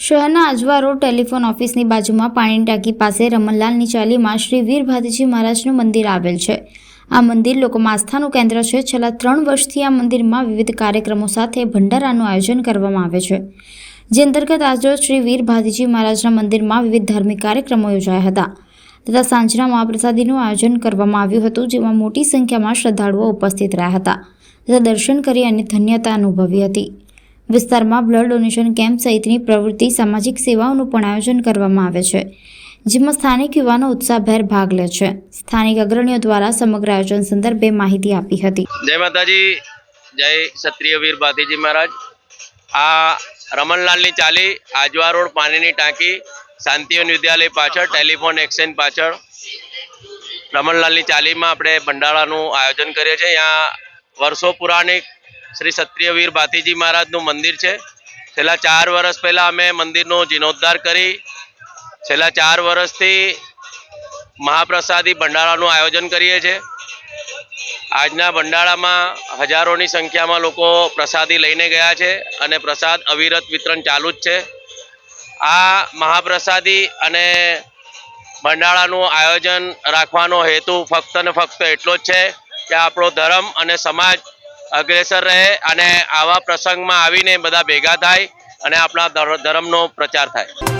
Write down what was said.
શહેરના Ajwa road telephone ઓફિસની બાજુમાં પાણીની ટાંકી પાસે રમણલાલની ચાલીમાં શ્રી વીર ભાતીજી મહારાજનું મંદિર આવેલ છે. આ મંદિર લોકોમાં આસ્થાનું કેન્દ્ર છે. છેલ્લા ત્રણ વર્ષથી આ મંદિરમાં વિવિધ કાર્યક્રમો સાથે ભંડારાનું આયોજન કરવામાં આવે છે. જે અંતર્ગત આજરોજ શ્રી વીર ભાતીજી મહારાજના મંદિરમાં વિવિધ ધાર્મિક કાર્યક્રમો યોજાયા હતા તથા સાંજના મહાપ્રસાદીનું આયોજન કરવામાં આવ્યું હતું, જેમાં મોટી સંખ્યામાં શ્રદ્ધાળુઓ ઉપસ્થિત રહ્યા હતા તથા દર્શન કરી અને ધન્યતા અનુભવી હતી. વિસ્તારમાં બ્લડ ડોનેશન કેમ્પ સહિતની પ્રવૃત્તિ સામાજિક સેવાઓનું પણ આયોજન કરવામાં આવે છે, જેમાં સ્થાનિક યુવાનો ઉત્સાહભેર ભાગ લે છે. સ્થાનિક અગ્રણીઓ દ્વારા સમગ્ર આયોજન સંદર્ભે માહિતી આપી હતી. જય માતાજી, જય ક્ષત્રિય વીર ભાતીજી મહારાજ. આ રમણલાલની ચાલી, આજવા રોડ પાણીની ટાંકી, શાંતિવન વિદ્યાલય પાછળ, ટેલિફોન એક્સચેન્જ પાછળ. રમણલાલની ચાલીમાં આપણે ભંડારાનું આયોજન કરીએ છીએ. અહીંયા વર્ષો પુરાણિક શ્રી ક્ષત્રિય વીર ભાતીજી મહારાજનું મંદિર છે. છેલ્લા ચાર વર્ષ પહેલાં અમે મંદિરનો જીર્ણોદ્ધાર કરી. છેલ્લા ચાર વર્ષથી મહાપ્રસાદી ભંડારાનું આયોજન કરીએ છીએ. આજના ભંડારામાં હજારોની સંખ્યામાં લોકો પ્રસાદી લઈને ગયા છે અને પ્રસાદ અવિરત વિતરણ ચાલુ જ છે. આ મહાપ્રસાદી અને ભંડારાનું આયોજન રાખવાનો હેતુ ફક્ત ને ફક્ત એટલો જ છે કે આપણો ધર્મ અને સમાજ અગ્રેસર રહે અને આવા પ્રસંગમાં આવીને બધા ભેગા થાય અને આપણા ધર- ધર્મનો પ્રચાર થાય.